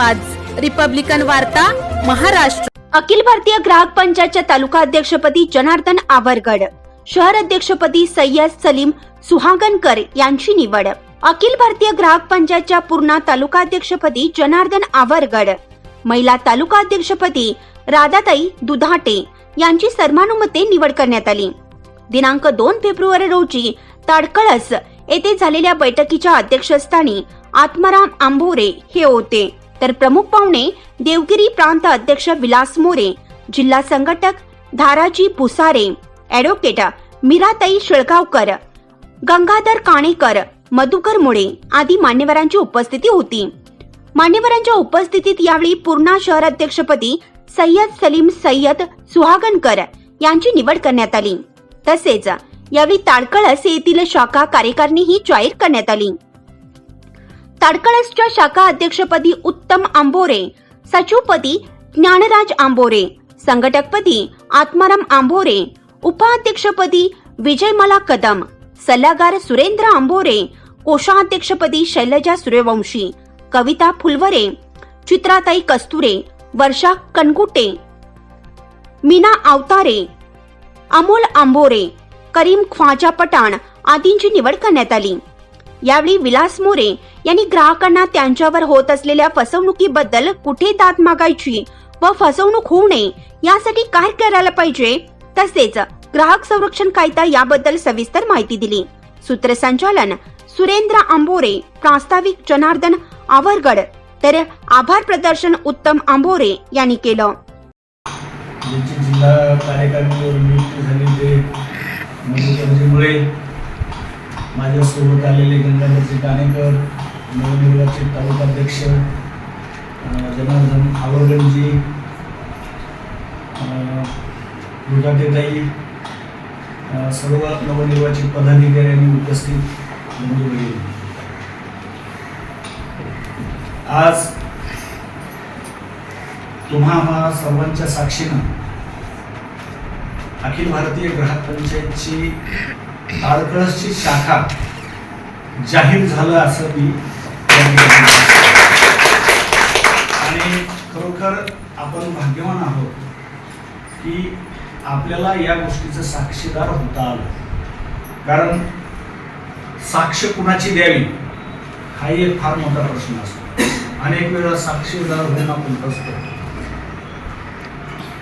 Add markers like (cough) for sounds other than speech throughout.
आवाज. रिपब्लिकन वार्ता महाराष्ट्र. अखिल भारतीय ग्राहक पंचायतच्या तालुका अध्यक्षपदी जनार्दन आवरगड. शहर अध्यक्षपदी सय्यद सलीम सुहागनकर यांची निवड. अखिल भारतीय ग्राहक पंचायतच्या पूर्णा तालुका अध्यक्षपदी जनार्दन आवरगड. महिला तालुका अध्यक्षपदी राधाताई दुधाटे यांची सर्वानुमते निवड करण्यात आली. दिनांक दोन फेब्रुवारी रोजी ताडकळस येथे झालेल्या बैठकीच्या अध्यक्षस्थानी आत्माराम आंभोरे हे होते. तर प्रमुख पाहुणे देवगिरी प्रांत अध्यक्ष विलास मोरे जिल्हा संघटक धाराजी पुसारे ॲडव्होकेट मीराताई शिळगावकर गंगाधर काणेकर मधुकर मुळे आदी मान्यवरांची उपस्थिती होती. मान्यवरांच्या उपस्थितीत यावेळी पूर्णा शहर अध्यक्षपदी सय्यद सलीम सय्यद सुहागनकर यांची निवड करण्यात आली. तसेच यावेळी ताडकळस येथील शाखा कार्यकारिणी ही जाहीर करण्यात आली. ताडकळसच्या शाखा अध्यक्षपदी उत्तम आंबोरे सचिवपदी ज्ञानराज आंबोरे संघटकपदी आत्माराम आंबोरे उपाध्यक्षपदी विजयमला कदम सल्लागार सुरेंद्र आंबोरे कोषाध्यक्षपदी शैलजा सूर्यवंशी कविता फुलवरे चित्राताई कस्तुरे वर्षा कनगुटे मीना आवतारे अमोल आंबोरे करीम ख्वाजा पठाण आदींची निवड करण्यात आली. यावेळी विलास मोरे यांनी ग्राहकांना त्यांच्यावर होत असलेल्या फसवणुकीबद्दल कुठे दाद मागायची व फसवणूक होऊ नये यासाठी काय करायला पाहिजे? तसेच ग्राहक संरक्षण कायदा याबद्दल सविस्तर माहिती दिली. सूत्रसंचालन सुरेंद्र आंबोरे प्रास्ताविक जनार्दन आवरगड. तर आभार प्रदर्शन उत्तम आंबोरे यांनी केलं. जिल्हा कार्यकारिणीवर झाली ते मुळे माझ्यासोबत आलेले गंगाधरजी काणेकर नवनिर्वाचित तालुकाध्यक्ष जनार्दन आवरगणजी दुधाटेताई सर्व नवनिर्वाचित पदाधिकाऱ्यांनी उपस्थित नोंदवली आज तुम्हा आम्हा सर्वांच्या साक्षीनं अखिल भारतीय ग्राहक पंचायतची आडकळसची शाखा जाहीर झालं असं मी आणि खरोखर आपण भाग्यवान आहोत की आपल्याला या गोष्टीचं साक्षीदार होता आलं. कारण साक्ष कुणाची द्यावी हाही एक फार मोठा प्रश्न असतो. अनेक वेळा साक्षीदार होऊन आपण फसतो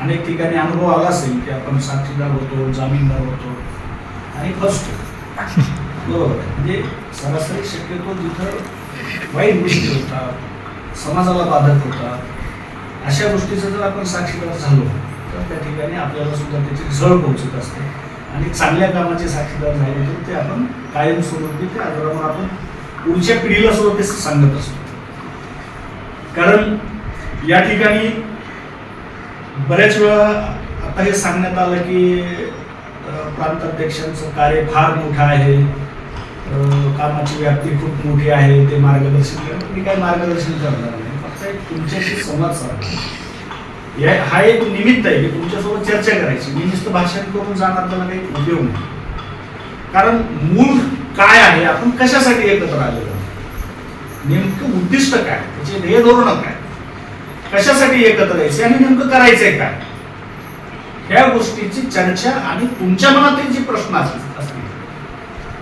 अनेक ठिकाणी अनुभव आला असेल की आपण साक्षीदार होतो जामीनदार होतो. आणि फर्स्ट बरोबर. म्हणजे सरासरी शक्यतो जिथं वाईट गोष्टी होतात समाजाला बाधक होतात अशा गोष्टीचं जर आपण साक्षीदार झालो तर त्या ठिकाणी आपल्याला सुद्धा त्याची झळ पोहोचत असते. आणि चांगल्या कामाचे साक्षीदार झाले तर ते आपण कायमस्वरूपी ते आजरावर आपण पुढच्या पिढीला सुद्धा ते सांगत असतो. कारण या ठिकाणी बऱ्याच वेळा आता हे सांगण्यात आलं की प्रांताध्यक्षांचं कार्य फार मोठं आहे. कामाची व्याप्ती खूप मोठी आहे ते मार्गदर्शन मी काही मार्गदर्शन करणार नाही. फक्त एक तुमच्याशी संवाद साधला या हा एक निमित्त आहे की तुमच्यासोबत चर्चा करायची. मी नुसतं भाषण करून जाणार त्याला काही उपयोग नाही. कारण मूळ काय आहे आपण कशासाठी एकत्र आलेलो नेमकं उद्दिष्ट काय? त्याचे ध्येय धोरण काय? कशासाठी एकत्र यायचे? आणि नेमकं करायचंय काय? ह्या गोष्टीची चर्चा आणि तुमच्या मनातील जी प्रश्न असतील.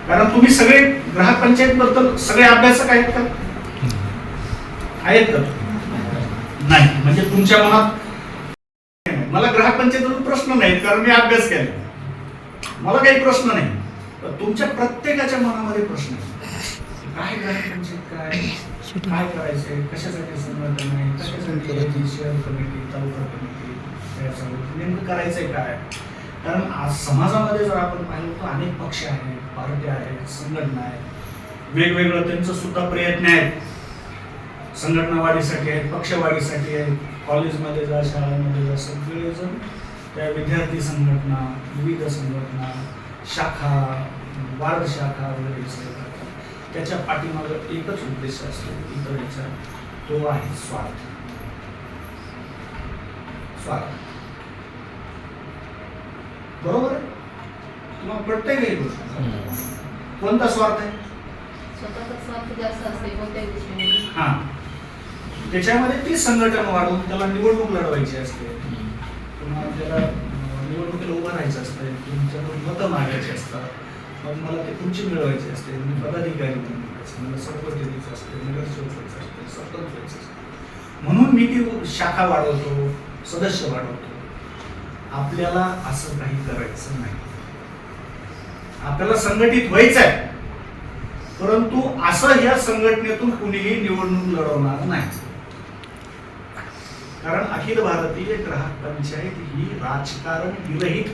कारण तुम्ही सगळे ग्राहक पंचायत बद्दल सगळे अभ्यासक आहेत का? आहेत का? नाही. म्हणजे तुमच्या मनात मला ग्राहक पंचायतीवर प्रश्न नाहीत कारण मी अभ्यास केला. मला काही प्रश्न नाही. तुमच्या प्रत्येकाच्या मनामध्ये प्रश्न काय ग्राहक पंचायत काय? काय करायचंय? कशासाठी संघटना आहे? कशासाठी कमिटी तालुका कमिटी? काय चालू म्हणजे नेमकं काय? कारण आज समाजामध्ये जर आपण पाहिलं तर अनेक पक्ष आहेत पार्ट्या आहेत संघटना आहेत. वेगवेगळं त्यांचं सुद्धा प्रयत्न आहेत. संघटना वाढीसाठी आहेत पक्षवाढीसाठी आहेत. कॉलेजमध्ये जा शाळांमध्ये जा सगळेजण त्या विद्यार्थी संघटना विविध संघटना शाखा वार्ड शाखा वगैरे करतात. त्याच्या पाठीमागं एकच उद्देश असतो इतरांचा तो आहे स्वार्थ. स्वार्थ. बरोबर आहे? तुम्हाला पडतंय काही गोष्ट. कोणता स्वार्थ आहे? स्वतःचा स्वार्थ जास्त असते कोणत्याही गोष्टीमध्ये हा. त्याच्यामध्ये ती संघटन वाढवून त्याला निवडणूक लढवायची असते. पुन्हा त्याला निवडणुकीला उभं राहायचं असतं तुमच्याकडून मतं मागायची असतात. मग मला ते खुर्ची मिळवायची असते मी पदाधिकारी बनवायचं मला सरपंच द्यायचं असते नगरसेवक व्हायचं असते सरपंच व्हायचं असते. म्हणून मी ती शाखा वाढवतो सदस्य वाढवतो. आपल्याला असं काही करायचं नाही. आपल्याला संघटित व्हायचं आहे परंतु असं या संघटनेतून कुणीही निवडणूक लढवणार नाही. कारण अखिल भारतीय ग्राहक पंचायत ही राजकारण विरहित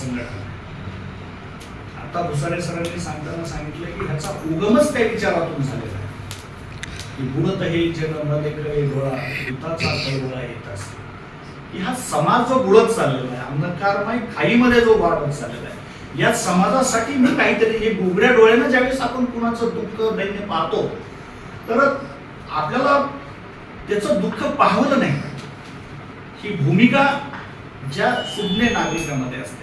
संघटना आहे. आता भुसारे सरांनी सांगताना सांगितलं की ह्याचा उगमच त्या विचारातून झालेला आहे. की बुडत हे जनमलेकडे डोळा भूताचा कळवळा येत असतो. की हा समाज जो बुडत चाललेला आहे. अंधकारमय खाईमध्ये जो वाढत चाललेला आहे. या समाजासाठी मी काहीतरी हे गुगड्या डोळ्यानं ज्यावेळेस आपण कुणाचं दुःख दैन्य पाहतो तर आपल्याला त्याचं दुःख पाहवलं नाही. ही भूमिका ज्या सुज्ञ नागरिकामध्ये असते.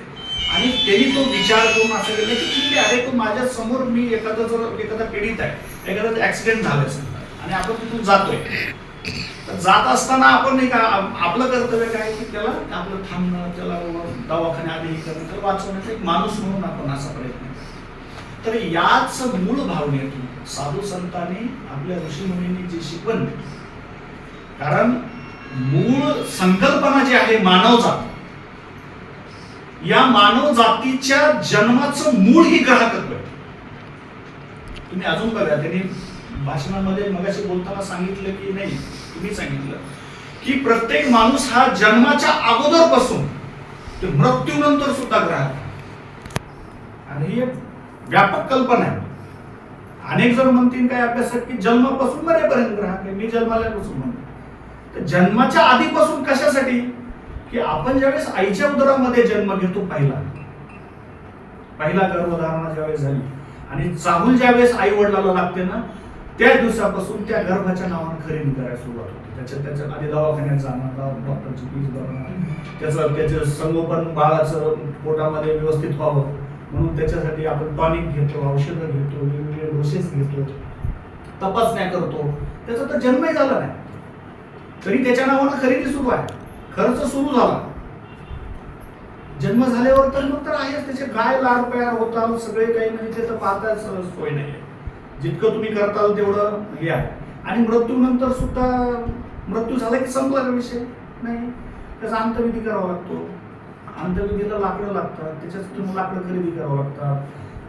आणि त्यांनी तो विचार करून असं केलं की ठीक आहे अरे तो माझ्यासमोर मी एखादा जर एखादा पीडित आहे एखादा ऍक्सिडेंट झाला असेल आणि आपण तिथून जातोय. जात असताना आपण नाही का आपलं कर्तव्य काय की त्याला आपलं थांबणं त्याला दवाखान्यात आधी हे करणं त्याला वाचवण्याचा एक माणूस म्हणून आपण असा प्रयत्न तर याच मूळ भावनेतून साधू संतांनी आपल्या ऋषीमुनींनी जी शिकवण दिली कारण मूळ संकल्पना जी आहे मानवजात या मानव जातीच्या जन्माचं मूळ ही ग्राहकत्व आहे. तुम्ही अजून बघा त्यांनी भाषणामध्ये मगाशी बोलताना सांगितलं की नाही तुम्ही सांगितलं की प्रत्येक माणूस हा जन्माच्या अगोदरपासून ते मृत्यूनंतर सुद्धा ग्राहक आणि ही व्यापक कल्पना आहे. अनेक जण म्हणतील काय अभ्यासात की जन्मापासून मरेपर्यंत ग्राहक आहे. मी जन्माल्यापासून म्हणतो. तर जन्माच्या आधीपासून कशासाठी? की आपण ज्यावेळेस आईच्या उदरामध्ये जन्म घेतो पहिला. पहिला गर्भधारणा ज्यावेळेस झाली आणि चाहूल ज्यावेळेस आई वडिलाला लागते ना त्या दिवसापासून त्या गर्भाच्या नावानं खरेदी करायला सुरुवात होती. त्याच्या त्याच्या आधी दवाखान्यात जाणं डॉक्टरची फीस भरणं त्याचं त्याचं संगोपन बाळाचं पोटामध्ये व्यवस्थित व्हावं. म्हणून त्याच्यासाठी आपण टॉनिक घेतो औषधं घेतो वेगवेगळे डोसेस घेतो. तपासण्या करतो. त्याचा तर जन्मही झाला नाही. तरी त्याच्या नावानं खरेदी सुरू आहे. खर्च सुरू झाला. जन्म झाल्यावर तर मग तर आहेच. त्याचे काय लाड तयार होतात सगळे काही म्हणजे त्याचं पाहताच सोय नाही जितकं तुम्ही करताल तेवढं हे आहे. आणि मृत्यूनंतर सुद्धा मृत्यू झाला की संपला का विषय? नाही. त्याचा अंतविधी करावा लागतो. अंतविधीला लाकडं लागतात. त्याच्यासाठी लाकडं खरेदी करावं लागतात.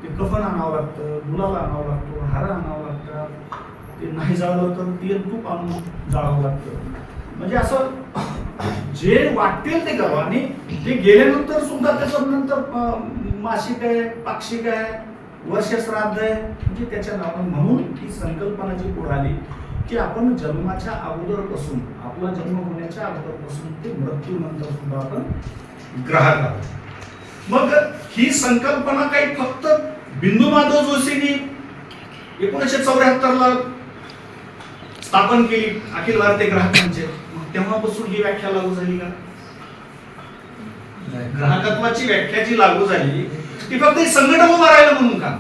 ते कफन आणावं लागतं मुलाला आणावं लागतो हार आणावं लागतात. ते नाही जाळलं तर तेल तूप आणून जाळावं लागतं. म्हणजे असं (coughs) जे वाटेल ते करावं. आणि ते गेल्यानंतर सुद्धा त्याच्यानंतर नंतर मासिक आहे पाक्षिक आहे वर्ष श्राद्ध आहे. म्हणजे त्याच्या नावानं म्हणून ही संकल्पना जी पुढे आली की आपण जन्माच्या अगोदरपासून आपला जन्म होण्याच्या अगोदरपासून ते मृत्यूनंतर सुद्धा आपण ग्राहक आहोत मग ही संकल्पना काही फक्त बिंदू माधव जोशींनी एकोणीसशे चौऱ्याहत्तर ला स्थापन केली अखिल भारतीय ग्राहक पंचायत मग तेव्हापासून ही व्याख्या लागू झाली का? ग्राहकत्वाची व्याख्या जी लागू झाली की फक्त ही संघटना उभं राहिलं म्हणून का?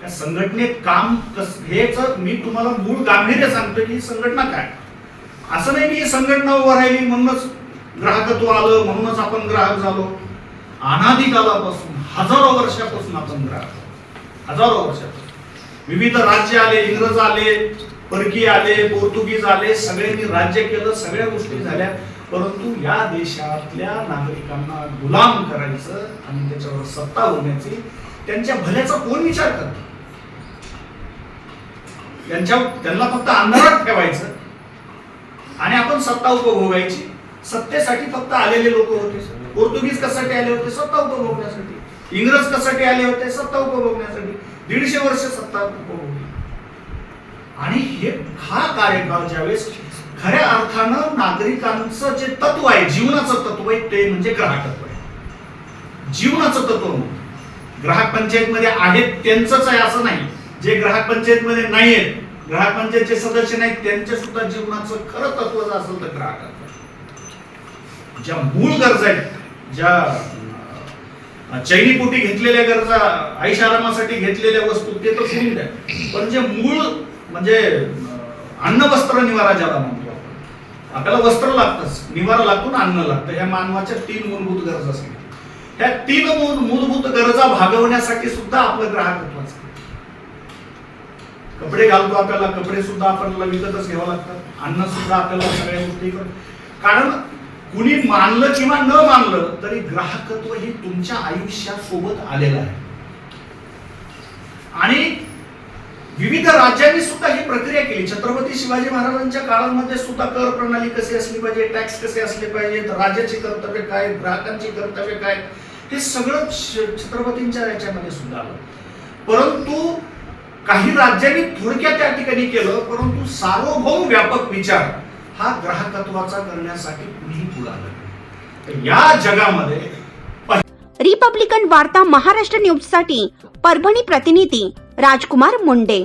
त्या संघटनेत काम कस हेच मी तुम्हाला मूळ गांभीर्य सांगतो की ही संघटना काय? असं नाही की ही संघटना उभं राहिली म्हणूनच ग्राहकत्व आलं म्हणूनच आपण ग्राहक झालो. अनादिकालापासून हजारो वर्षापासून आपण ग्राहक. हजारो वर्षापासून. विविध राज्य आले इंग्रज आले परकीय आले पोर्तुगीज आले सगळ्यांनी राज्य केलं सगळ्या गोष्टी झाल्या. परंतु या देशातल्या नागरिकांना गुलाम करायचं आणि त्याच्यावर सत्ता होण्याची त्यांच्या भल्याचा कोण विचार करतो? त्यांच्या त्यांना फक्त अंधारात ठेवायचं. आणि आपण सत्ता उपभोगायची. सत्तेसाठी फक्त आलेले लोक होते. पोर्तुगीज कशासाठी आले होते? सत्ता उपभोगण्यासाठी. इंग्रज कशासाठी आले होते? सत्ता उपभोगण्यासाठी. दीडशे वर्ष सत्ता उपभोगली. आणि हे हा कार्यकाळ ज्यावेळेस खऱ्या अर्थानं नागरिकांचं जे तत्व आहे जीवनाचं तत्व आहे ते म्हणजे ग्राहकत्व आहे. जीवनाचं तत्व म्हणून. ग्राहक पंचायतमध्ये आहेत त्यांचंच आहे असं नाही. जे ग्राहक पंचायतमध्ये नाही आहेत ग्राहक पंचायतचे सदस्य नाहीत त्यांच्या सुद्धा जीवनाचं खरं तत्व जर असेल तर ग्राहकत्व ज्या मूळ गरजा आहेत ज्या चैनीपोटी घेतलेल्या गरजा आईशारामासाठी घेतलेल्या वस्तू ते तर सोडून द्या. पण जे मूळ म्हणजे अन्न वस्त्र निवारा ज्याला म्हणतो आपल्याला वस्त्र लागतंच निवारा लागतो ना अन्न लागतं. ह्या मानवाच्या तीन मूलभूत गरजा असतात ह्या तीन मूल- मूलभूत गरजा भागवण्यासाठी सुद्धा आपलं ग्राहकत्वाचं कपडे घालतो आपल्याला कपडे सुद्धा आपल्याला विकतच घ्यावं लागतात. अन्न सुद्धा आपल्याला सगळ्या गोष्टी कारण कुणी मानलं किंवा न मानलं तरी ग्राहकत्व हे तुमच्या आयुष्यासोबत आलेलं आहे. आणि विविध राज्यांनी सुद्धा ही प्रक्रिया केली. छत्रपती शिवाजी महाराजांच्या काळामध्ये सुद्धा कर प्रणाली कशी असली पाहिजे टॅक्स कसे असले पाहिजेत राजाची कर्तव्य काय ग्राहकांची कर्तव्य काय हे सगळं छत्रपतींच्या याच्यामध्ये सुद्धा आलं. परंतु काही राज्यांनी थोडक्यात त्या ठिकाणी केलं परंतु सार्वभौम व्यापक विचार हा ग्राहकत्वाचा करण्यासाठी कुणीही पुढे आलं या जगामध्ये रिपब्लिकन वार्ता महाराष्ट्र न्यूजसाठी परभणी प्रतिनिधी राजकुमार मुंडे.